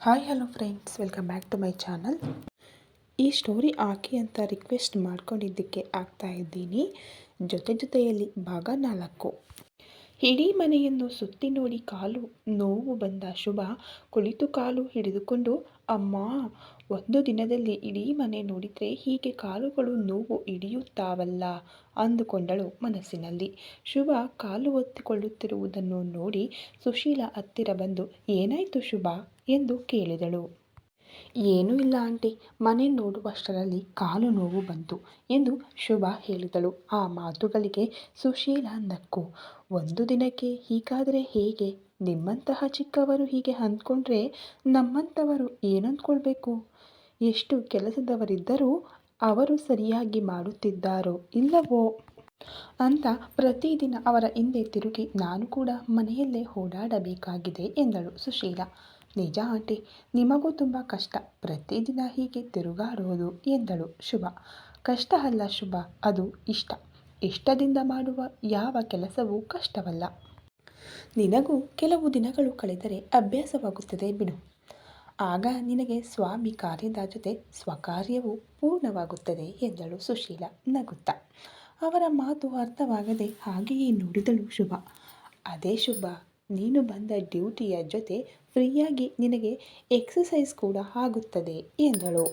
Hi hello friends welcome back to my channel ಈ story ಹಾಕಿ ಅಂತ ರಿಕ್ವೆಸ್ಟ್ ಮಾಡ್ಕೊಂಡಿದ್ದಕ್ಕೆ ಆಗ್ತಾ ಇದ್ದೀನಿ. ಜೊತೆ ಜೊತೆಯಲ್ಲಿ ಭಾಗ ನಾಲ್ಕು. ಇಡೀ ಮನೆಯನ್ನು ಸುತ್ತಿ ನೋಡಿ ಕಾಲು ನೋವು ಬಂದ ಶುಭ. ಕುಳಿತು ಕಾಲು ಹಿಡಿದುಕೊಂಡು, ಅಮ್ಮ ಒಂದು ದಿನದಲ್ಲಿ ಇಡೀ ಮನೆ ನೋಡಿದರೆ ಹೀಗೆ ಕಾಲುಗಳು ನೋವು ಹಿಡಿಯುತ್ತಾವಲ್ಲ ಅಂದುಕೊಂಡಳು ಮನಸ್ಸಿನಲ್ಲಿ. ಶುಭ ಕಾಲು ಒತ್ತಿಕೊಳ್ಳುತ್ತಿರುವುದನ್ನು ನೋಡಿ ಸುಶೀಲ ಹತ್ತಿರ ಬಂದು, ಏನಾಯಿತು ಶುಭ ಎಂದು ಕೇಳಿದಳು. ಏನೂ ಇಲ್ಲ ಆಂಟಿ, ಮನೆ ನೋಡುವಷ್ಟರಲ್ಲಿ ಕಾಲು ನೋವು ಬಂತು ಎಂದು ಶುಭ ಹೇಳಿದಳು. ಆ ಮಾತುಗಳಿಗೆ ಸುಶೀಲ ನಕ್ಕು. ಒಂದು ದಿನಕ್ಕೆ ಹೀಗಾದರೆ ಹೇಗೆ? ನಿಮ್ಮಂತಹ ಚಿಕ್ಕವರು ಹೀಗೆ ಅಂದ್ಕೊಂಡ್ರೆ ನಮ್ಮಂಥವರು ಏನಂದ್ಕೊಳ್ಬೇಕು? ಎಷ್ಟು ಕೆಲಸದವರಿದ್ದರೂ ಅವರು ಸರಿಯಾಗಿ ಮಾಡುತ್ತಿದ್ದಾರೋ ಇಲ್ಲವೋ? ಅಂತ ಪ್ರತಿದಿನ ಅವರ ಹಿಂದೆ ತಿರುಗಿ ನಾನು ಕೂಡ ಮನೆಯಲ್ಲೇ ಓಡಾಡಬೇಕಾಗಿದೆ ಎಂದಳು ಸುಶೀಲ. ನಿಜ ಆಂಟಿ, ನಿಮಗೂ ತುಂಬ ಕಷ್ಟ. ಪ್ರತಿದಿನ ಹೀಗೆ ತಿರುಗಾಡುವುದು ಎಂದಳು ಶುಭ. ಕಷ್ಟ ಅಲ್ಲ ಶುಭ, ಅದು ಇಷ್ಟ. ಇಷ್ಟದಿಂದ ಮಾಡುವ ಯಾವ ಕೆಲಸವೂ ಕಷ್ಟವಲ್ಲ. ನಿನಗೂ ಕೆಲವು ದಿನಗಳು ಕಳೆದರೆ ಅಭ್ಯಾಸವಾಗುತ್ತದೆ ಬಿಡು. ಆಗ ನಿನಗೆ ಸ್ವಾಮಿ ಕಾರ್ಯದ ಜೊತೆ ಸ್ವಕಾರ್ಯವು ಪೂರ್ಣವಾಗುತ್ತದೆ ಎಂದಳು ಸುಶೀಲ ನಗುತ್ತಾ. ಅವರ ಮಾತು ಅರ್ಥವಾಗದೆ ಹಾಗೆಯೇ ನೋಡಿದಳು ಶುಭ. ಅದೇ ಶುಭ, ನೀನು ಬಂದ ಡ್ಯೂಟಿಯ ಜೊತೆ ಫ್ರೀಯಾಗಿ ನಿನಗೆ ಎಕ್ಸಸೈಸ್ ಕೂಡ ಆಗುತ್ತದೆ ಎಂದಳು.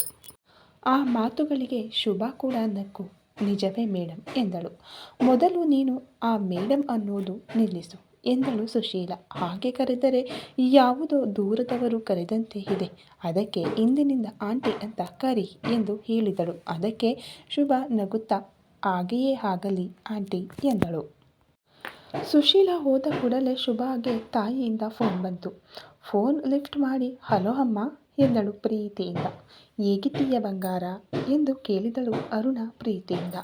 ಆ ಮಾತುಗಳಿಗೆ ಶುಭ ಕೂಡ ನಕ್ಕು. ನಿಜವೇ ಮೇಡಮ್ ಎಂದಳು. ಮೊದಲು ನೀನು ಆ ಮೇಡಮ್ ಅನ್ನೋದು ನಿಲ್ಲಿಸು. ಎಂದಳು ಸುಶೀಲ. ಹಾಗೆ ಕರೆದರೆ ಯಾವುದೋ ದೂರದವರು ಕರೆದಂತೆ ಇದೆ. ಅದಕ್ಕೆ ಇಂದಿನಿಂದ ಆಂಟಿ ಅಂತ ಕರಿ ಎಂದು ಹೇಳಿದಳು. ಅದಕ್ಕೆ ಶುಭ ನಗುತ್ತಾ, ಹಾಗೆಯೇ ಆಗಲಿ ಆಂಟಿ ಎಂದಳು. ಸುಶೀಲ ಹೋದ ಕೂಡಲೇ ಶುಭಾಗೆ ತಾಯಿಯಿಂದ ಫೋನ್ ಬಂತು. ಫೋನ್ ಲಿಫ್ಟ್ ಮಾಡಿ, ಹಲೋ ಅಮ್ಮ ಎಂದಳು ಪ್ರೀತಿಯಿಂದ. ಹೇಗಿದ್ದೀಯ ಬಂಗಾರ? ಎಂದು ಕೇಳಿದಳು ಅರುಣ ಪ್ರೀತಿಯಿಂದ.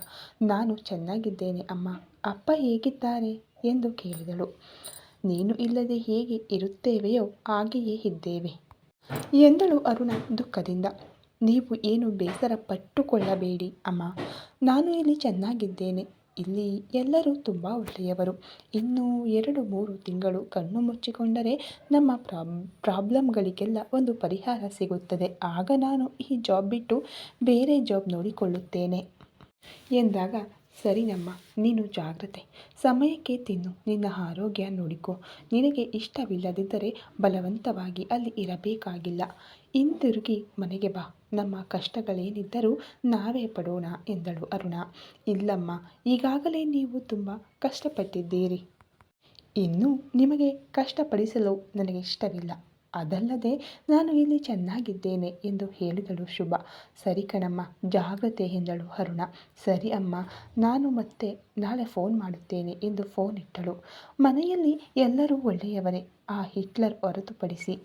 ನಾನು ಚೆನ್ನಾಗಿದ್ದೇನೆ ಅಮ್ಮ. ಅಪ್ಪ ಹೇಗಿದ್ದಾರೆ? ಎಂದು ಕೇಳಿದಳು. ನೀನು ಇಲ್ಲದೆ ಹೇಗೆ ಇರುತ್ತೇವೆಯೋ ಹಾಗೆಯೇ ಇದ್ದೇವೆ ಎಂದಳು ಅರುಣ ದುಃಖದಿಂದ. ನೀವು ಏನು ಬೇಸರ ಪಟ್ಟುಕೊಳ್ಳಬೇಡಿ ಅಮ್ಮ. ನಾನು ಇಲ್ಲಿ ಚೆನ್ನಾಗಿದ್ದೇನೆ. ಇಲ್ಲಿ ಎಲ್ಲರೂ ತುಂಬ ಒಳ್ಳೆಯವರು. ಇನ್ನೂ ಎರಡು ಮೂರು ತಿಂಗಳು ಕಣ್ಣು ಮುಚ್ಚಿಕೊಂಡರೆ ನಮ್ಮ ಪ್ರಾಬ್, ಪ್ರಾಬ್ಲಮ್ಗಳಿಗೆಲ್ಲ ಒಂದು ಪರಿಹಾರ ಸಿಗುತ್ತದೆ. ಆಗ ನಾನು ಈ ಜಾಬ್ ಬಿಟ್ಟು ಬೇರೆ ಜಾಬ್ ನೋಡಿಕೊಳ್ಳುತ್ತೇನೆ ಎಂದಾಗ ಸರಿನಮ್ಮ, ನೀನು ಜಾಗ್ರತೆ. ಸಮಯಕ್ಕೆ ತಿನ್ನು, ನಿನ್ನ ಆರೋಗ್ಯ ನೋಡಿಕೊ. ನಿನಗೆ ಇಷ್ಟವಿಲ್ಲದಿದ್ದರೆ ಬಲವಂತವಾಗಿ ಅಲ್ಲಿ ಇರಬೇಕಾಗಿಲ್ಲ. ಹಿಂತಿರುಗಿ ಮನೆಗೆ ಬಾ. ನಮ್ಮ ಕಷ್ಟಗಳೇನಿದ್ದರೂ ನಾವೇ ಪಡೋಣ ಎಂದಳು ಅರುಣ. ಇಲ್ಲಮ್ಮ, ಈಗಾಗಲೇ ನೀವು ತುಂಬ ಕಷ್ಟಪಟ್ಟಿದ್ದೀರಿ. ಇನ್ನು ನಿಮಗೆ ಕಷ್ಟಪಡಿಸಲು ನನಗೆ ಇಷ್ಟವಿಲ್ಲ. ಅದಲ್ಲದೆ ನಾನು ಇಲ್ಲಿ ಚೆನ್ನಾಗಿದ್ದೇನೆ ಎಂದು ಹೇಳಿದಳು ಶುಭ. ಸರಿ ಕಣಮ್ಮ, ಜಾಗ್ರತೆ ಎಂದಳು ಅರುಣ. ಸರಿ ಅಮ್ಮ, ನಾನು ಮತ್ತೆ ನಾಳೆ ಫೋನ್ ಮಾಡುತ್ತೇನೆ ಎಂದು ಫೋನ್ ಇಟ್ಟಳು. ಮನೆಯಲ್ಲಿ ಎಲ್ಲರೂ ಒಳ್ಳೆಯವರೇ, ಆ ಹಿಟ್ಲರ್ ಹೊರತುಪಡಿಸಿ.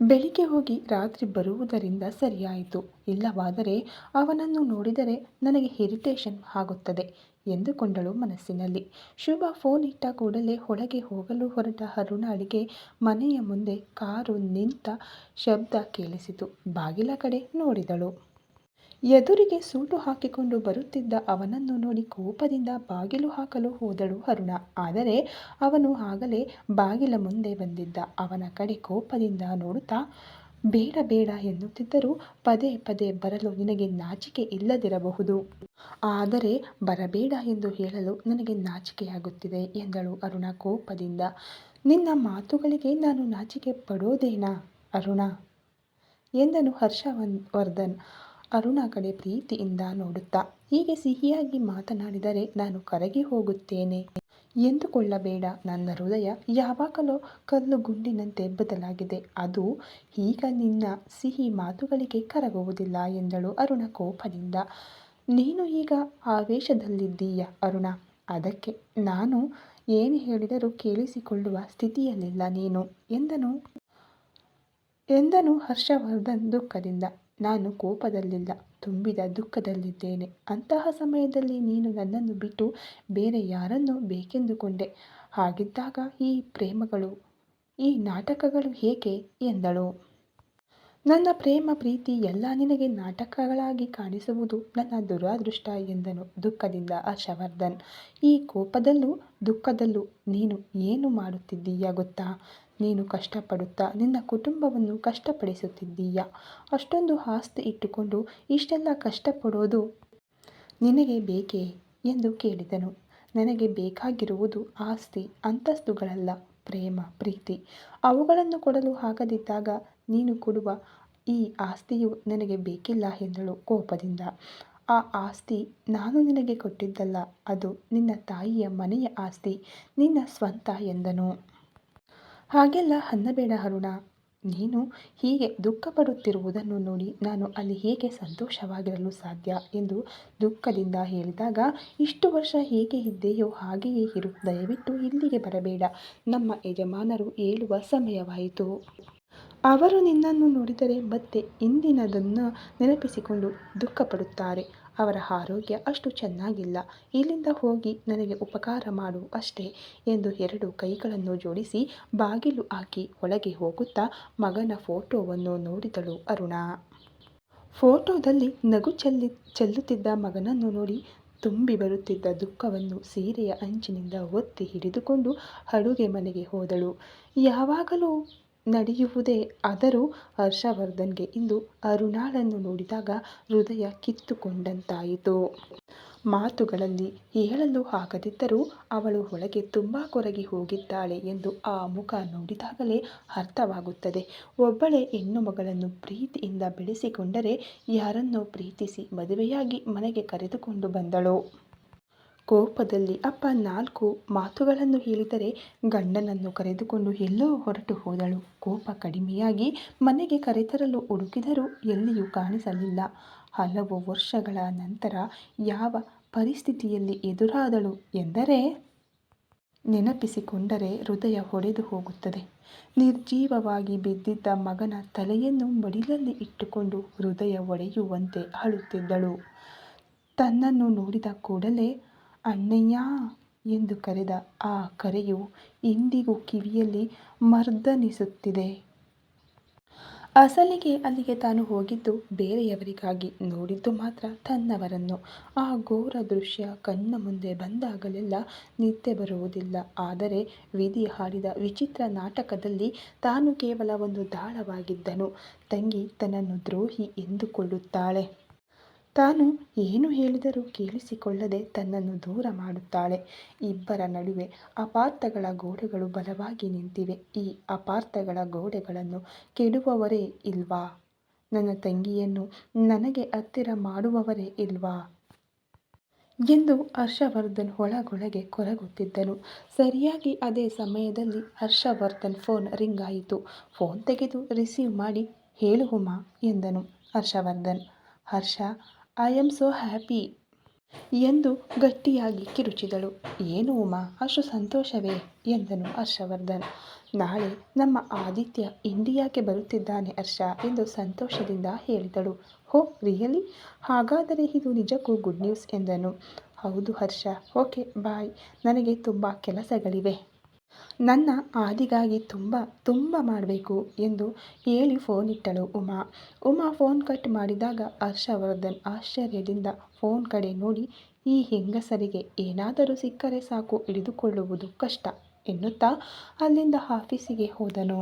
ಬೆಳಿಗ್ಗೆ ಹೋಗಿ ರಾತ್ರಿ ಬರುವುದರಿಂದ ಸರಿಯಾಯಿತು. ಇಲ್ಲವಾದರೆ ಅವನನ್ನು ನೋಡಿದರೆ ನನಗೆ ಇರಿಟೇಷನ್ ಆಗುತ್ತದೆ. ಎಂದುಕೊಂಡಳು ಮನಸ್ಸಿನಲ್ಲಿ. ಶುಭ ಫೋನ್ ಇಟ್ಟ ಕೂಡಲೇ ಒಳಗೆ ಹೋಗಲು ಹೊರಟ ಅರುಣಾಳಿಗೆ ಮನೆಯ ಮುಂದೆ ಕಾರು ನಿಂತ ಶಬ್ದ ಕೇಳಿಸಿತು. ಬಾಗಿಲ ಕಡೆ ನೋಡಿದಳು. ಎದುರಿಗೆ ಸೂಟು ಹಾಕಿಕೊಂಡು ಬರುತ್ತಿದ್ದ ಅವನನ್ನು ನೋಡಿ ಕೋಪದಿಂದ ಬಾಗಿಲು ಹಾಕಲು ಹೋದಳು ಅರುಣ. ಆದರೆ ಅವನು ಆಗಲೇ ಬಾಗಿಲ ಮುಂದೆ ಬಂದಿದ್ದ. ಅವನ ಕಡೆ ಕೋಪದಿಂದ ನೋಡುತ್ತಾ ಬೇಡ ಬೇಡ ಎನ್ನುತ್ತಿದ್ದರೂ ಪದೇ ಪದೇ ಬರಲು ನಿನಗೆ ನಾಚಿಕೆ ಇಲ್ಲದಿರಬಹುದು. ಆದರೆ ಬರಬೇಡ ಎಂದು ಹೇಳಲು ನನಗೆ ನಾಚಿಕೆಯಾಗುತ್ತಿದೆ ಎಂದಳು ಅರುಣ ಕೋಪದಿಂದ. ನಿನ್ನ ಮಾತುಗಳಿಗೆ ನಾನು ನಾಚಿಕೆ ಪಡೋದೇನಾ ಅರುಣ? ಎಂದನು ಹರ್ಷವರ್ಧನ್ ಅರುಣ ಕಡೆ ಪ್ರೀತಿಯಿಂದ ನೋಡುತ್ತಾ, ಹೀಗೆ ಸಿಹಿಯಾಗಿ ಮಾತನಾಡಿದರೆ ನಾನು ಕರಗಿ ಹೋಗುತ್ತೇನೆ. ಎಂದುಕೊಳ್ಳಬೇಡ ನನ್ನ ಹೃದಯ. ಯಾವಾಗಲೋ ಕಲ್ಲು ಗುಂಡಿನಂತೆ ಬದಲಾಗಿದೆ. ಅದು ಈಗ ನಿನ್ನ ಸಿಹಿ ಮಾತುಗಳಿಗೆ ಕರಗುವುದಿಲ್ಲ ಎಂದಳು ಅರುಣ ಕೋಪದಿಂದ. ನೀನು ಈಗ ಆವೇಶದಲ್ಲಿದ್ದೀಯ ಅರುಣ? ಅದಕ್ಕೆ ನಾನು ಏನು ಹೇಳಿದರೂ ಕೇಳಿಸಿಕೊಳ್ಳುವ ಸ್ಥಿತಿಯಲ್ಲಿಲ್ಲ ನೀನು ಎಂದನು? ಎಂದನು ಹರ್ಷವರ್ಧನ್ ದುಃಖದಿಂದ. ನಾನು ಕೋಪದಲ್ಲಿಲ್ಲ, ತುಂಬಿದ ದುಃಖದಲ್ಲಿದ್ದೇನೆ. ಅಂತಹ ಸಮಯದಲ್ಲಿ ನೀನು ನನ್ನನ್ನು ಬಿಟ್ಟು ಬೇರೆ ಯಾರನ್ನು ಬೇಕೆಂದುಕೊಂಡೆ? ಹಾಗಿದ್ದಾಗ ಈ ಪ್ರೇಮಗಳು, ಈ ನಾಟಕಗಳು ಹೇಗೆ ಎಂದಳು? ನನ್ನ ಪ್ರೇಮ, ಪ್ರೀತಿ ಎಲ್ಲ ನಿನಗೆ ನಾಟಕಗಳಾಗಿ ಕಾಣಿಸುವುದು ನನ್ನ ದುರಾದೃಷ್ಟ ಎಂದನು ದುಃಖದಿಂದ ಹರ್ಷವರ್ಧನ್. ಈ ಕೋಪದಲ್ಲೂ ದುಃಖದಲ್ಲೂ ನೀನು ಏನು ಮಾಡುತ್ತಿದ್ದೀಯ ಗೊತ್ತಾ? ನೀನು ಕಷ್ಟಪಡುತ್ತಾ ನಿನ್ನ ಕುಟುಂಬವನ್ನು ಕಷ್ಟಪಡಿಸುತ್ತಿದ್ದೀಯಾ? ಅಷ್ಟೊಂದು ಆಸ್ತಿ ಇಟ್ಟುಕೊಂಡು ಇಷ್ಟೆಲ್ಲ ಕಷ್ಟಪಡೋದು ನಿನಗೆ ಬೇಕೇ? ಎಂದು ಕೇಳಿದನು. ನನಗೆ ಬೇಕಾಗಿರುವುದು ಆಸ್ತಿ, ಅಂತಸ್ತುಗಳಲ್ಲ, ಪ್ರೇಮ, ಪ್ರೀತಿ. ಅವುಗಳನ್ನು ಕೊಡಲು ಆಗದಿದ್ದಾಗ ನೀನು ಕೊಡುವ ಈ ಆಸ್ತಿಯು ನನಗೆ ಬೇಕಿಲ್ಲ ಎಂದಳು ಕೋಪದಿಂದ. ಆ ಆಸ್ತಿ ನಾನು ನಿನಗೆ ಕೊಟ್ಟಿದ್ದಲ್ಲ, ಅದು ನಿನ್ನ ತಾಯಿಯ ಮನೆಯ ಆಸ್ತಿ, ನಿನ್ನ ಸ್ವಂತ ಎಂದನು. ಹಾಗೆಲ್ಲ ಅನ್ನಬೇಡ ಅರುಣ. ನೀನು ಹೀಗೆ ದುಃಖ ಪಡುತ್ತಿರುವುದನ್ನು ನೋಡಿ ನಾನು ಅಲ್ಲಿ ಹೇಗೆ ಸಂತೋಷವಾಗಿರಲು ಸಾಧ್ಯ ಎಂದು ದುಃಖದಿಂದ ಹೇಳಿದಾಗ, ಇಷ್ಟು ವರ್ಷ ಹೇಗೆ ಇದ್ದೆಯೋ ಹಾಗೆಯೇ ಇರು. ದಯವಿಟ್ಟು ಇಲ್ಲಿಗೆ ಬರಬೇಡ. ನಮ್ಮ ಯಜಮಾನರು ಹೇಳುವ ಸಮಯವಾಯಿತು. ಅವರು ನಿನ್ನನ್ನು ನೋಡಿದರೆ ಮತ್ತೆ ಇಂದಿನದನ್ನು ನೆನಪಿಸಿಕೊಂಡು ದುಃಖಪಡುತ್ತಾರೆ. ಅವರ ಆರೋಗ್ಯ ಅಷ್ಟು ಚೆನ್ನಾಗಿಲ್ಲ. ಇಲ್ಲಿಂದ ಹೋಗಿ ನನಗೆ ಉಪಕಾರ ಮಾಡು ಅಷ್ಟೇ ಎಂದು ಎರಡು ಕೈಗಳನ್ನು ಜೋಡಿಸಿ ಬಾಗಿಲು ಹಾಕಿ ಒಳಗೆ ಹೋಗುತ್ತಾ ಮಗನ ಫೋಟೋವನ್ನು ನೋಡಿದಳು ಅರುಣ. ಫೋಟೋದಲ್ಲಿ ನಗು ಚೆಲ್ಲಿ, ಚೆಲ್ಲುತ್ತಿದ್ದ ಮಗನನ್ನು ನೋಡಿ ತುಂಬಿ ಬರುತ್ತಿದ್ದ ದುಃಖವನ್ನು ಸೀರೆಯ ಅಂಚಿನಿಂದ ಒತ್ತಿ ಹಿಡಿದುಕೊಂಡು ಅಡುಗೆ ಮನೆಗೆ ಹೋದಳು. ಯಾವಾಗಲೂ ನಡೆಯುವುದೇ ಆದರೂ ಹರ್ಷವರ್ಧನ್ಗೆ ಇಂದು ಅರುಣಾಳನ್ನು ನೋಡಿದಾಗ ಹೃದಯ ಕಿತ್ತುಕೊಂಡಂತಾಯಿತು. ಮಾತುಗಳಲ್ಲಿ ಹೇಳಲು ಆಗದಿದ್ದರೂ ಅವಳು ಒಳಗೆ ತುಂಬ ಕೊರಗಿ ಹೋಗಿದ್ದಾಳೆ ಎಂದು ಆ ಮುಖ ನೋಡಿದಾಗಲೇ ಅರ್ಥವಾಗುತ್ತದೆ. ಒಬ್ಬಳೇ ಹೆಣ್ಣು ಮಗಳನ್ನು ಪ್ರೀತಿಯಿಂದ ಬೆಳೆಸಿಕೊಂಡರೆ ಯಾರನ್ನೋ ಪ್ರೀತಿಸಿ ಮದುವೆಯಾಗಿ ಮನೆಗೆ ಕರೆದುಕೊಂಡು ಬಂದಳು. ಕೋಪದಲ್ಲಿ ಅಪ್ಪ ನಾಲ್ಕು ಮಾತುಗಳನ್ನು ಹೇಳಿದರೆ ಗಂಡನನ್ನು ಕರೆದುಕೊಂಡು ಎಲ್ಲೋ ಹೊರಟು ಹೋದಳು. ಕೋಪ ಕಡಿಮೆಯಾಗಿ ಮನೆಗೆ ಕರೆತರಲು ಹುಡುಕಿದರೂ ಎಲ್ಲಿಯೂ ಕಾಣಿಸಲಿಲ್ಲ. ಹಲವು ವರ್ಷಗಳ ನಂತರ ಯಾವ ಪರಿಸ್ಥಿತಿಯಲ್ಲಿ ಎದುರಾದಳು ಎಂದರೆ ನೆನಪಿಸಿಕೊಂಡರೆ ಹೃದಯ ಹೊಡೆದು ಹೋಗುತ್ತದೆ. ನಿರ್ಜೀವವಾಗಿ ಬಿದ್ದಿದ್ದ ಮಗನ ತಲೆಯನ್ನು ಮಡಿಲಲ್ಲಿ ಇಟ್ಟುಕೊಂಡು ಹೃದಯ ಒಡೆಯುವಂತೆ ಅಳುತ್ತಿದ್ದಳು. ತನ್ನನ್ನು ನೋಡಿದ ಕೂಡಲೇ ಅಣ್ಣಯ್ಯ ಎಂದು ಕರೆದ ಆ ಕರೆಯು ಇಂದಿಗೂ ಕಿವಿಯಲ್ಲಿ ಮರ್ದನಿಸುತ್ತಿದೆ. ಅಸಲಿಗೆ ಅಲ್ಲಿಗೆ ತಾನು ಹೋಗಿದ್ದು ಬೇರೆಯವರಿಗಾಗಿ ನೋಡಿದ್ದು ಮಾತ್ರ ತನ್ನವರನ್ನು. ಆ ಘೋರ ದೃಶ್ಯ ಕಣ್ಣ ಮುಂದೆ ಬಂದಾಗಲೆಲ್ಲ ನಿದ್ದೆ ಬರುವುದಿಲ್ಲ. ಆದರೆ ವಿಧಿ ಹಾಡಿದ ವಿಚಿತ್ರ ನಾಟಕದಲ್ಲಿ ತಾನು ಕೇವಲ ಒಂದು ದಾಳವಾಗಿದ್ದನು. ತಂಗಿ ತನ್ನನ್ನು ದ್ರೋಹಿ ಎಂದುಕೊಳ್ಳುತ್ತಾಳೆ. ತಾನು ಏನು ಹೇಳಿದರೂ ಕೇಳಿಸಿಕೊಳ್ಳದೆ ತನ್ನನ್ನು ದೂರ ಮಾಡುತ್ತಾಳೆ. ಇಬ್ಬರ ನಡುವೆ ಅಪಾರ್ಥಗಳ ಗೋಡೆಗಳು ಬಲವಾಗಿ ನಿಂತಿವೆ. ಈ ಅಪಾರ್ಥಗಳ ಗೋಡೆಗಳನ್ನು ಕೆಡುವವರೇ ಇಲ್ವಾ? ನನ್ನ ತಂಗಿಯನ್ನು ನನಗೆ ಹತ್ತಿರ ಮಾಡುವವರೇ ಇಲ್ವಾ? ಎಂದು ಹರ್ಷವರ್ಧನ್ ಒಳಗೊಳಗೆ ಕೊರಗುತ್ತಿದ್ದನು. ಸರಿಯಾಗಿ ಅದೇ ಸಮಯದಲ್ಲಿ ಹರ್ಷವರ್ಧನ್ ಫೋನ್ ರಿಂಗ್ ಆಯಿತು. ಫೋನ್ ತೆಗೆದು ರಿಸೀವ್ ಮಾಡಿ, ಹೇಳು ಉಮಾ, ಎಂದನು Harshavardhan. Harsha I am so happy ಎಂದು ಗಟ್ಟಿಯಾಗಿ ಕಿರುಚಿದಳು. ಏನು ಉಮಾ, ಅಷ್ಟು ಸಂತೋಷವೇ? ಎಂದನು ಹರ್ಷವರ್ಧನ್. ನಾಳೆ ನಮ್ಮ ಆದಿತ್ಯ ಇಂಡಿಯಾಕ್ಕೆ ಬರುತ್ತಿದ್ದಾನೆ ಹರ್ಷ ಎಂದು ಸಂತೋಷದಿಂದ ಹೇಳಿದಳು. ಹೋ, ರಿಯಲಿ? ಹಾಗಾದರೆ ಇದು ನಿಜಕ್ಕೂ ಗುಡ್ ನ್ಯೂಸ್ ಎಂದನು. ಹೌದು ಹರ್ಷ. ಓಕೆ, ಬಾಯ್. ನನಗೆ ತುಂಬ ಕೆಲಸಗಳಿವೆ. ನನ್ನ ಆದಿಗಾಗಿ ತುಂಬ ತುಂಬ ಮಾಡಬೇಕು ಎಂದು ಹೇಳಿ ಫೋನ್ ಇಟ್ಟಳು ಉಮಾ. ಉಮಾ ಫೋನ್ ಕಟ್ ಮಾಡಿದಾಗ ಹರ್ಷವರ್ಧನ್ ಆಶ್ಚರ್ಯದಿಂದ ಫೋನ್ ಕಡೆ ನೋಡಿ, ಈ ಹೆಂಗಸರಿಗೆ ಏನಾದರೂ ಸಿಕ್ಕರೆ ಸಾಕು, ಹಿಡಿದುಕೊಳ್ಳುವುದು ಕಷ್ಟ ಎನ್ನುತ್ತಾ ಅಲ್ಲಿಂದ ಆಫೀಸಿಗೆ ಹೋದನು.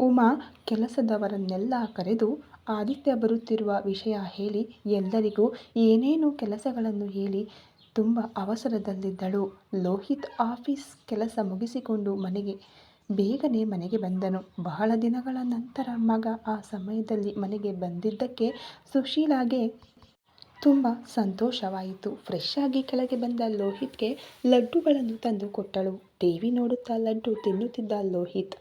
ಉಮಾ ಕೆಲಸದವರನ್ನೆಲ್ಲ ಕರೆದು ಆದಿತ್ಯ ಬರುತ್ತಿರುವ ವಿಷಯ ಹೇಳಿ ಎಲ್ಲರಿಗೂ ಏನೇನು ಕೆಲಸಗಳನ್ನು ಹೇಳಿ ತುಂಬ ಅವಸರದಲ್ಲಿದ್ದಳು. ಲೋಹಿತ್ ಆಫೀಸ್ ಕೆಲಸ ಮುಗಿಸಿಕೊಂಡು ಮನೆಗೆ, ಬೇಗನೆ ಮನೆಗೆ ಬಂದನು. ಬಹಳ ದಿನಗಳ ನಂತರ ಮಗ ಆ ಸಮಯದಲ್ಲಿ ಮನೆಗೆ ಬಂದಿದ್ದಕ್ಕೆ ಸುಶೀಲಾಗೆ ತುಂಬ ಸಂತೋಷವಾಯಿತು. ಫ್ರೆಶ್ ಆಗಿ ಕೆಳಗೆ ಬಂದ ಲೋಹಿತ್ಗೆ ಲಡ್ಡುಗಳನ್ನು ತಂದು ಕೊಟ್ಟಳು. ಟಿವಿ ನೋಡುತ್ತಾ ಲಡ್ಡು ತಿನ್ನುತ್ತಿದ್ದ ಲೋಹಿತ್,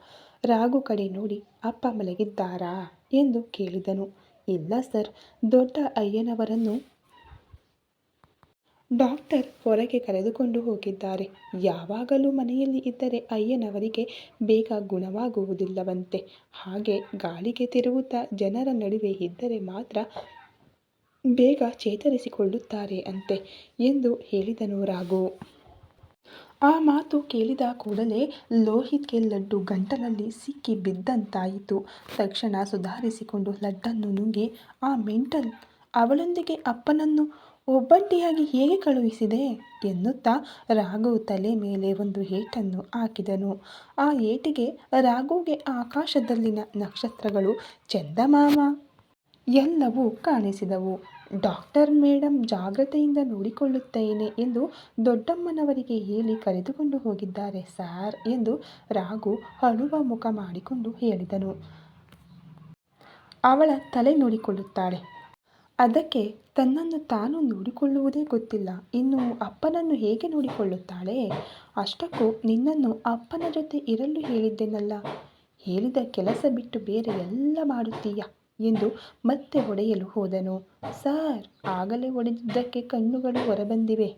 ರಾಗು ಕಡೆ ನೋಡಿ ಅಪ್ಪ ಮಲಗಿದ್ದಾರಾ? ಎಂದು ಕೇಳಿದನು. ಇಲ್ಲ ಸರ್, ದೊಡ್ಡ ಅಯ್ಯನವರನ್ನು ಡಾಕ್ಟರ್ ಹೊರಗೆ ಕರೆದುಕೊಂಡು ಹೋಗಿದ್ದಾರೆ. ಯಾವಾಗಲೂ ಮನೆಯಲ್ಲಿ ಇದ್ದರೆ ಅಯ್ಯನವರಿಗೆ ಬೇಗ ಗುಣವಾಗುವುದಿಲ್ಲವಂತೆ. ಹಾಗೆ ಗಾಳಿಗೆ ತಿರುಗುತ್ತಾ ಜನರ ನಡುವೆ ಇದ್ದರೆ ಮಾತ್ರ ಬೇಗ ಚೇತರಿಸಿಕೊಳ್ಳುತ್ತಾರೆ ಅಂತೆ ಎಂದು ಹೇಳಿದನು ರಾಘು. ಆ ಮಾತು ಕೇಳಿದ ಕೂಡಲೇ ಲೋಹಿತ್ಗೆ ಲಡ್ಡು ಗಂಟಲಲ್ಲಿ ಸಿಕ್ಕಿ ಬಿದ್ದಂತಾಯಿತು. ತಕ್ಷಣ ಸುಧಾರಿಸಿಕೊಂಡು ಲಡ್ಡನ್ನು ನುಂಗಿ, ಆ ಮೆಂಟಲ್, ಅವಳೊಂದಿಗೆ ಅಪ್ಪನನ್ನು ಒಬ್ಬಂಟಿಯಾಗಿ ಹೇಗೆ ಕಳುಹಿಸಿದೆ ಎನ್ನುತ್ತಾ ರಾಘು ತಲೆ ಮೇಲೆ ಒಂದು ಏಟನ್ನು ಹಾಕಿದನು. ಆ ಏಟಿಗೆ ರಾಘುಗೆ ಆಕಾಶದಲ್ಲಿನ ನಕ್ಷತ್ರಗಳು, ಚಂದಮಾಮ, ಎಲ್ಲವೂ ಕಾಣಿಸಿದವು. ಡಾಕ್ಟರ್ ಮೇಡಮ್ ಜಾಗ್ರತೆಯಿಂದ ನೋಡಿಕೊಳ್ಳುತ್ತೇನೆ ಎಂದು ದೊಡ್ಡಮ್ಮನವರಿಗೆ ಹೇಳಿ ಕರೆದುಕೊಂಡು ಹೋಗಿದ್ದಾರೆ ಸಾರ್ ಎಂದು ರಾಘು ಅಳುವ ಮುಖ ಮಾಡಿಕೊಂಡು ಹೇಳಿದನು. ಅವಳ ತಲೆ ನೋಡಿಕೊಳ್ಳುತ್ತಾಳೆ. ಅದಕ್ಕೆ ತನ್ನನ್ನು ತಾನು ನೋಡಿಕೊಳ್ಳುವುದೇ ಗೊತ್ತಿಲ್ಲ. ಇನ್ನು ಅಪ್ಪನನ್ನು ಹೇಗೆ ನೋಡಿಕೊಳ್ಳುತ್ತಾಳೆ? ಅಷ್ಟಕ್ಕೂ ನಿನ್ನನ್ನು ಅಪ್ಪನ ಜೊತೆ ಇರಲು ಹೇಳಿದ್ದೆನಲ್ಲ? ಹೇಳಿದ ಕೆಲಸ ಬಿಟ್ಟು ಬೇರೆ ಎಲ್ಲ ಮಾಡುತ್ತೀಯ? ಎಂದು ಮತ್ತೆ ಹೊಡೆಯಲು ಹೋದನು. ಸಾರ್, ಆಗಲೇ ಹೊಡೆದಿದ್ದಕ್ಕೆ ಕಣ್ಣುಗಳು ಹೊರಬಂದಿವೆ.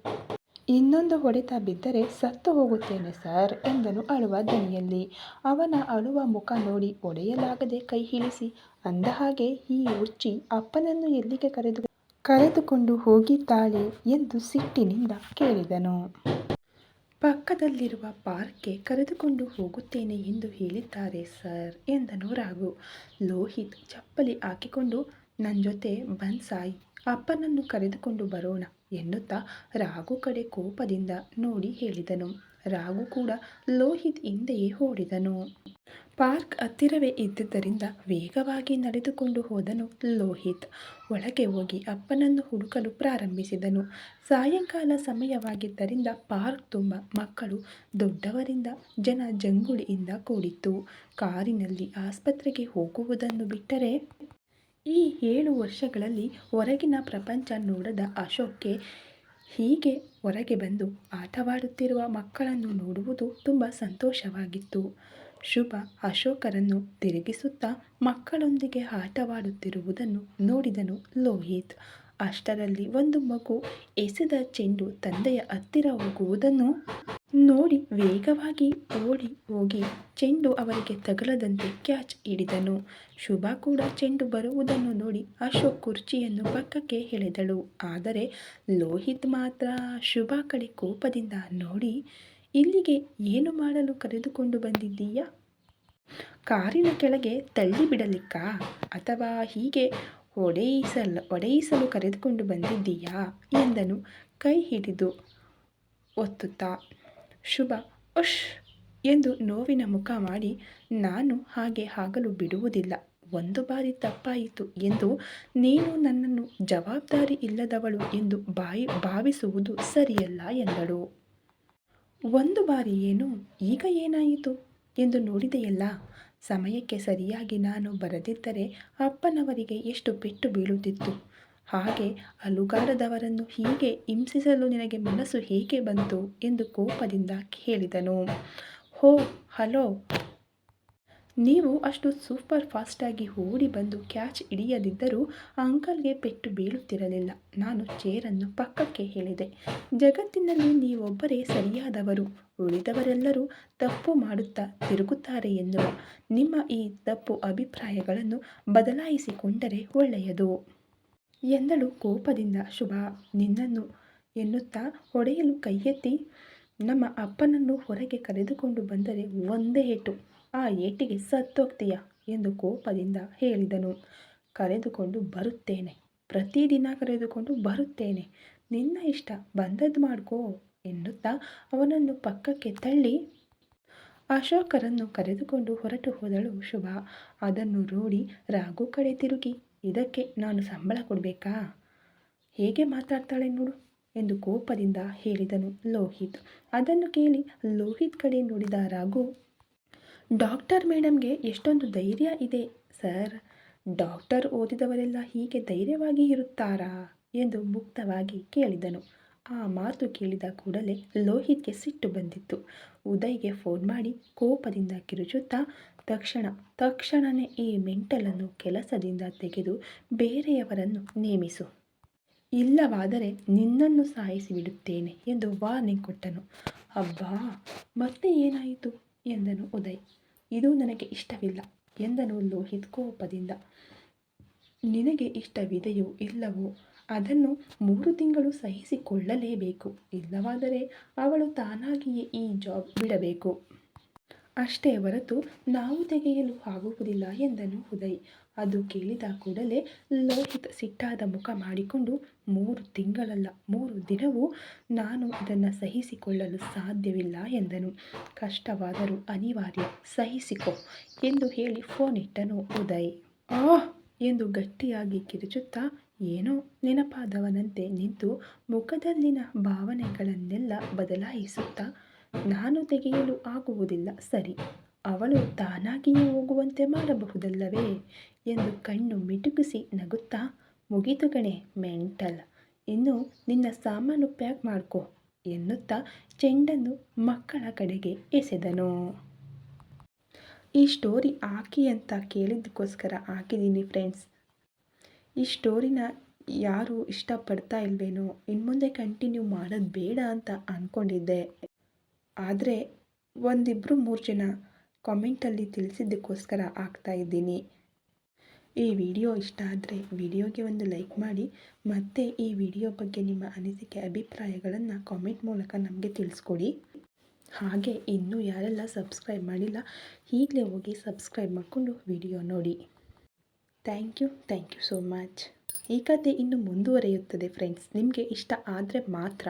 ಇನ್ನೊಂದು ಹೊಡೆತ ಬಿದ್ದರೆ ಸತ್ತು ಹೋಗುತ್ತೇನೆ ಸರ್, ಎಂದನು ಅಳುವ ದನಿಯಲ್ಲಿ. ಅವನ ಅಳುವ ಮುಖ ನೋಡಿ ಒಡೆಯಲಾಗದೆ ಕೈ ಇಳಿಸಿ ಅಂದ ಹಾಗೆ ಈ ಉಚ್ಚಿ ಅಪ್ಪನನ್ನು ಎಲ್ಲಿಗೆ ಕರೆದು ಕರೆದುಕೊಂಡು ಹೋಗಿದ್ದಾಳೆ ಎಂದು ಸಿಟ್ಟಿನಿಂದ ಕೇಳಿದನು. ಪಕ್ಕದಲ್ಲಿರುವ ಪಾರ್ಕ್ಗೆ ಕರೆದುಕೊಂಡು ಹೋಗುತ್ತೇನೆ ಎಂದು ಹೇಳಿದ್ದಾರೆ, ಸರ್, ಎಂದನು ರಾಘು. ಲೋಹಿತ್ ಚಪ್ಪಲಿ ಹಾಕಿಕೊಂಡು ನನ್ನ ಜೊತೆ ಬನ್ಸಾಯಿ ಸಾಯಿ, ಅಪ್ಪನನ್ನು ಕರೆದುಕೊಂಡು ಬರೋಣ ಎನ್ನುತ್ತಾ ರಾಘು ಕಡೆ ಕೋಪದಿಂದ ನೋಡಿ ಹೇಳಿದನು. ರಾಘು ಕೂಡ ಲೋಹಿತ್ ಹಿಂದೆಯೇ ಓಡಿದನು. ಪಾರ್ಕ್ ಹತ್ತಿರವೇ ಇದ್ದುದರಿಂದ ವೇಗವಾಗಿ ನಡೆದುಕೊಂಡು ಹೋದನು ಲೋಹಿತ್. ಒಳಗೆ ಹೋಗಿ ಅಪ್ಪನನ್ನು ಹುಡುಕಲು ಪ್ರಾರಂಭಿಸಿದನು. ಸಾಯಂಕಾಲ ಸಮಯವಾಗಿದ್ದರಿಂದ ಪಾರ್ಕ್ ತುಂಬ ಮಕ್ಕಳು ದೊಡ್ಡವರಿಂದ ಜನ ಜಂಗುಳಿಯಿಂದ ಕೂಡಿತ್ತು. ಕಾರಿನಲ್ಲಿ ಆಸ್ಪತ್ರೆಗೆ ಹೋಗುವುದನ್ನು ಬಿಟ್ಟರೆ ಈ ಏಳು ವರ್ಷಗಳಲ್ಲಿ ಹೊರಗಿನ ಪ್ರಪಂಚ ನೋಡದ ಅಶೋಕ್ಗೆ ಹೀಗೆ ಹೊರಗೆ ಬಂದು ಆಟವಾಡುತ್ತಿರುವ ಮಕ್ಕಳನ್ನು ನೋಡುವುದು ತುಂಬ ಸಂತೋಷವಾಗಿತ್ತು. ಶುಭ ಅಶೋಕರನ್ನು ತಿರುಗಿಸುತ್ತಾ ಮಕ್ಕಳೊಂದಿಗೆ ಆಟವಾಡುತ್ತಿರುವುದನ್ನು ನೋಡಿದನು ಲೋಹಿತ್. ಅಷ್ಟರಲ್ಲಿ ಒಂದು ಮಗು ಎಸೆದ ಚೆಂಡು ತಂದೆಯ ಹತ್ತಿರ ಹೋಗುವುದನ್ನು ನೋಡಿ ವೇಗವಾಗಿ ಓಡಿ ಹೋಗಿ ಚೆಂಡು ಅವರಿಗೆ ತಗಲದಂತೆ ಕ್ಯಾಚ್ ಹಿಡಿದನು. ಶುಭ ಕೂಡ ಚೆಂಡು ಬರುವುದನ್ನು ನೋಡಿ ಅಶೋಕ್ ಕುರ್ಚಿಯನ್ನು ಪಕ್ಕಕ್ಕೆ ಎಳೆದಳು. ಆದರೆ ಲೋಹಿತ್ ಮಾತ್ರ ಶುಭ ಕಡೆ ಕೋಪದಿಂದ ನೋಡಿ ಇಲ್ಲಿಗೆ ಏನು ಮಾಡಲು ಕರೆದುಕೊಂಡು ಬಂದಿದ್ದೀಯಾ? ಕಾರಿನ ಕೆಳಗೆ ತಳ್ಳಿ ಬಿಡಲಿಕ್ಕ ಅಥವಾ ಹೀಗೆ ಒಡೆಯಿಸಲು ಒಡೆಯಿಸಲು ಕರೆದುಕೊಂಡು ಬಂದಿದ್ದೀಯಾ? ಎಂದನು ಕೈ ಹಿಡಿದು ಒತ್ತುತ್ತಾ. ಶುಭ ಉಶ್ ಎಂದು ನೋವಿನ ಮುಖ ಮಾಡಿ ನಾನು ಹಾಗೆ ಆಗಲು ಬಿಡುವುದಿಲ್ಲ. ಒಂದು ಬಾರಿ ತಪ್ಪಾಯಿತು ಎಂದು ನೀನು ನನ್ನನ್ನು ಜವಾಬ್ದಾರಿ ಇಲ್ಲದವಳು ಎಂದು ಬಾಯಿ, ಭಾವಿಸುವುದು ಸರಿಯಲ್ಲ ಎಂದಳು. ಒಂದು ಬಾರಿ ಏನು, ಈಗ ಏನಾಯಿತು ಎಂದು ನೋಡಿದೆಯಲ್ಲ? ಸಮಯಕ್ಕೆ ಸರಿಯಾಗಿ ನಾನು ಬರದಿದ್ದರೆ ಅಪ್ಪನವರಿಗೆ ಎಷ್ಟು ಪೆಟ್ಟು ಬೀಳುತ್ತಿತ್ತು. ಹಾಗೆ ಅಲುಗಾಡದವರನ್ನು ಹೀಗೆ ಹಿಂಸಿಸಲು ನಿನಗೆ ಮನಸ್ಸು ಹೇಗೆ ಬಂತು ಎಂದು ಕೋಪದಿಂದ ಕೇಳಿದನು. ಹೋ, ಹಲೋ ನೀವು ಅಷ್ಟು ಸೂಪರ್ ಫಾಸ್ಟಾಗಿ ಓಡಿ ಬಂದು ಕ್ಯಾಚ್ ಹಿಡಿಯದಿದ್ದರೂ ಅಂಕಲ್ಗೆ ಪೆಟ್ಟು ಬೀಳುತ್ತಿರಲಿಲ್ಲ. ನಾನು ಚೇರನ್ನು ಪಕ್ಕಕ್ಕೆ ಹೇಳಿದೆ. ಜಗತ್ತಿನಲ್ಲಿ ನೀವೊಬ್ಬರೇ ಸರಿಯಾದವರು. ಉಳಿದವರೆಲ್ಲರೂ ತಪ್ಪು ಮಾಡುತ್ತಾ ತಿರುಗುತ್ತಾರೆ ಎನ್ನುವ ನಿಮ್ಮ ಈ ತಪ್ಪು ಅಭಿಪ್ರಾಯಗಳನ್ನು ಬದಲಾಯಿಸಿಕೊಂಡರೆ ಒಳ್ಳೆಯದು. ಎಂದಳು ಕೋಪದಿಂದ ಶುಭ. ನಿನ್ನನ್ನು ಎನ್ನುತ್ತಾ ಹೊಡೆಯಲು ಕೈಯೆತ್ತಿ ನಮ್ಮ ಅಪ್ಪನನ್ನು ಹೊರಗೆ ಕರೆದುಕೊಂಡು ಬಂದರೆ ಒಂದೇ ಏಟು ಆ ಏಟಿಗೆ ಸತ್ತೋಗ್ತೀಯ ಎಂದು ಕೋಪದಿಂದ ಹೇಳಿದನು. ಕರೆದುಕೊಂಡು ಬರುತ್ತೇನೆ. ಪ್ರತಿದಿನ ಕರೆದುಕೊಂಡು ಬರುತ್ತೇನೆ. ನಿನ್ನ ಇಷ್ಟ ಬಂದದ್ದು ಮಾಡ್ಕೋ ಎನ್ನುತ್ತಾ ಅವನನ್ನು ಪಕ್ಕಕ್ಕೆ ತಳ್ಳಿ ಅಶೋಕರನ್ನು ಕರೆದುಕೊಂಡು ಹೊರಟು ಹೋದಳು ಶುಭ. ಅದನ್ನು ನೋಡಿ ರಾಘು ಕಡೆ ತಿರುಗಿ, ಇದಕ್ಕೆ ನಾನು ಸಂಬಳ ಕೊಡಬೇಕಾ? ಹೇಗೆ ಮಾತಾಡ್ತಾಳೆ ನೋಡು ಎಂದು ಕೋಪದಿಂದ ಹೇಳಿದನು ಲೋಹಿತ್. ಅದನ್ನು ಕೇಳಿ ಲೋಹಿತ್ ಕಡೆ ನೋಡಿದ ರಾಘು ಡಾಕ್ಟರ್ ಮೇಡಮ್ಗೆ ಎಷ್ಟೊಂದು ಧೈರ್ಯ ಇದೆ, ಸರ್. ಡಾಕ್ಟರ್ ಓದಿದವರೆಲ್ಲ ಹೀಗೆ ಧೈರ್ಯವಾಗಿ ಇರುತ್ತಾರಾ ಎಂದು ಮುಕ್ತವಾಗಿ ಕೇಳಿದನು. ಆ ಮಾತು ಕೇಳಿದ ಕೂಡಲೇ ಲೋಹಿತ್ಗೆ ಸಿಟ್ಟು ಬಂದಿತ್ತು. ಉದಯ್ಗೆ ಫೋನ್ ಮಾಡಿ ಕೋಪದಿಂದ ಕಿರುಚುತ್ತಾ, ತಕ್ಷಣ ತಕ್ಷಣವೇ ಈ ಮೆಂಟಲನ್ನು ಕೆಲಸದಿಂದ ತೆಗೆದು ಬೇರೆಯವರನ್ನು ನೇಮಿಸು. ಇಲ್ಲವಾದರೆ ನಿನ್ನನ್ನು ಸಾಯಿಸಿ ಬಿಡುತ್ತೇನೆ ಎಂದು ವಾರ್ನಿಂಗ್ ಕೊಟ್ಟನು. ಅಬ್ಬಾ, ಮತ್ತೆ ಏನಾಯಿತು? ಎಂದನು ಉದಯ್. ಇದು ನನಗೆ ಇಷ್ಟವಿಲ್ಲ ಎಂದನು ಲೋಹಿತ್ ಕೋಪದಿಂದ. ನಿನಗೆ ಇಷ್ಟವಿದೆಯೋ ಇಲ್ಲವೋ ಅದನ್ನು ಮೂರು ತಿಂಗಳು ಸಹಿಸಿಕೊಳ್ಳಲೇಬೇಕು. ಇಲ್ಲವಾದರೆ ಅವಳು ತಾನಾಗಿಯೇ ಈ ಜಾಬ್ ಬಿಡಬೇಕು. ಅಷ್ಟೇ ಹೊರತು ನಾವು ತೆಗೆಯಲು ಆಗುವುದಿಲ್ಲ ಎಂದನು ಉದಯ್. ಅದು ಕೇಳಿದ ಕೂಡಲೇ ಲೋಹಿತ್ ಸಿಟ್ಟಾದ ಮುಖ ಮಾಡಿಕೊಂಡು, ಮೂರು ತಿಂಗಳಲ್ಲ, ಮೂರು ದಿನವೂ ನಾನು ಇದನ್ನು ಸಹಿಸಿಕೊಳ್ಳಲು ಸಾಧ್ಯವಿಲ್ಲ ಎಂದನು. ಕಷ್ಟವಾದರೂ ಅನಿವಾರ್ಯ, ಸಹಿಸಿಕೊ ಎಂದು ಹೇಳಿ ಫೋನ್ ಇಟ್ಟನು ಉದಯ್. ಆ! ಎಂದು ಗಟ್ಟಿಯಾಗಿ ಕಿರುಚುತ್ತಾ, ಏನೋ ನೆನಪಾದವನಂತೆ ನಿಂತು ಮುಖದಲ್ಲಿನ ಭಾವನೆಗಳನ್ನೆಲ್ಲ ಬದಲಾಯಿಸುತ್ತಾ ನಾನು ತೆಗೆಯಲು ಆಗುವುದಿಲ್ಲ, ಸರಿ. ಅವಳು ತಾನಾಗಿಯೇ ಹೋಗುವಂತೆ ಮಾಡಬಹುದಲ್ಲವೇ? ಎಂದು ಕಣ್ಣು ಮಿಟುಕಿಸಿ ನಗುತ್ತಾ, ಮುಗಿತು ಕಣೆ, ಮೆಂಟಲ್. ಇನ್ನು ನಿನ್ನ ಸಾಮಾನು ಪ್ಯಾಕ್ ಮಾಡ್ಕೊ, ಎನ್ನುತ್ತಾ ಚೆಂಡನ್ನು ಮಕ್ಕಳ ಕಡೆಗೆ ಎಸೆದನು. ಈ ಸ್ಟೋರಿ ಹಾಕಿ ಅಂತ ಕೇಳಿದ್ದಕ್ಕೋಸ್ಕರ ಹಾಕಿದ್ದೀನಿ ಫ್ರೆಂಡ್ಸ್. ಈ ಸ್ಟೋರಿನ ಯಾರು ಇಷ್ಟಪಡ್ತಾ ಇಲ್ವೇನೋ, ಇನ್ಮುಂದೆ ಕಂಟಿನ್ಯೂ ಮಾಡೋದು ಬೇಡ ಅಂತ ಅಂದ್ಕೊಂಡಿದ್ದೆ ಆದರೆ ಒಂದಿಬ್ಬರು ಮೂರು ಜನ ಕಾಮೆಂಟಲ್ಲಿ ತಿಳಿಸಿದ್ದಕ್ಕೋಸ್ಕರ ಆಗ್ತಾ ಇದ್ದೀನಿ. ಈ ವಿಡಿಯೋ ಇಷ್ಟ ಆದರೆ ವಿಡಿಯೋಗೆ ಒಂದು ಲೈಕ್ ಮಾಡಿ, ಮತ್ತು ಈ ವಿಡಿಯೋ ಬಗ್ಗೆ ನಿಮ್ಮ ಅನಿಸಿಕೆ, ಅಭಿಪ್ರಾಯಗಳನ್ನು ಕಾಮೆಂಟ್ ಮೂಲಕ ನಮಗೆ ತಿಳಿಸ್ಕೊಡಿ. ಹಾಗೆ ಇನ್ನೂ ಯಾರೆಲ್ಲ ಸಬ್ಸ್ಕ್ರೈಬ್ ಮಾಡಿಲ್ಲ, ಈಗಲೇ ಹೋಗಿ ಸಬ್ಸ್ಕ್ರೈಬ್ ಮಾಡಿಕೊಂಡು ವಿಡಿಯೋ ನೋಡಿ. Thank you thank you so much ಈ ಕತೆ ಇನ್ನು ಮುಂದುವರಿಯುತ್ತದೆ ಫ್ರೆಂಡ್ಸ್ ನಿಮಗೆ ಇಷ್ಟ ಆದರೆ ಮಾತ್ರ.